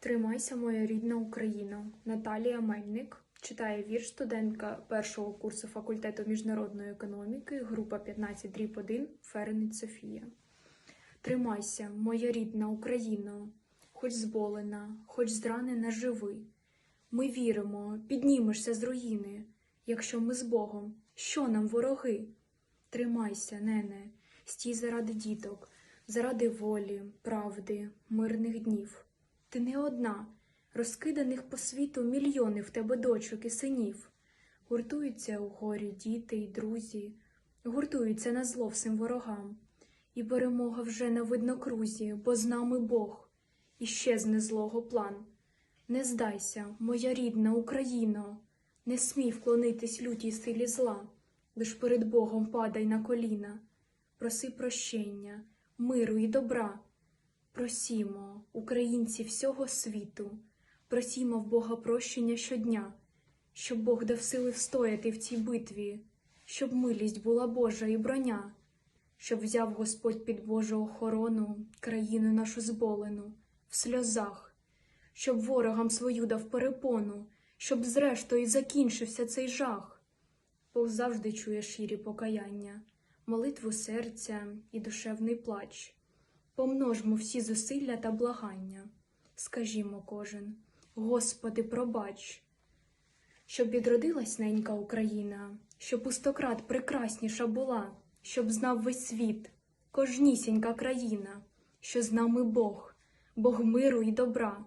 Тримайся, моя рідна Україна. Наталія Мельник читає вірш студентка першого курсу факультету міжнародної економіки, група 15 дріб 1, Ференець Софія. Тримайся, моя рідна Україно, хоч зболена, хоч зранена, живи. Ми віримо, піднімешся з руїни, якщо ми з Богом, що нам вороги? Тримайся, нене, стій заради діток, заради волі, правди, мирних днів. Ти не одна, розкиданих по світу мільйони в тебе дочок і синів. Гуртуються у горі діти й друзі, гуртуються на зло всім ворогам. І перемога вже на виднокрузі, бо з нами Бог, і щезне злого план. Не здайся, моя рідна Україно, не смій вклонитись лютій силі зла, лиш перед Богом падай на коліна, проси прощення, миру і добра. Просімо, українці всього світу, просімо в Бога прощення щодня, щоб Бог дав сили встояти в цій битві, щоб милість була Божа і броня, щоб взяв Господь під Божу охорону країну нашу зболену в сльозах, щоб ворогам свою дав перепону, щоб зрештою закінчився цей жах. Бог завжди чує ширі покаяння, молитву серця і душевний плач. Помножмо всі зусилля та благання. Скажімо кожен, Господи, пробач, щоб відродилась ненька Україна, щоб у прекрасніша була, щоб знав весь світ, кожнісінька країна, що з нами Бог, Бог миру і добра,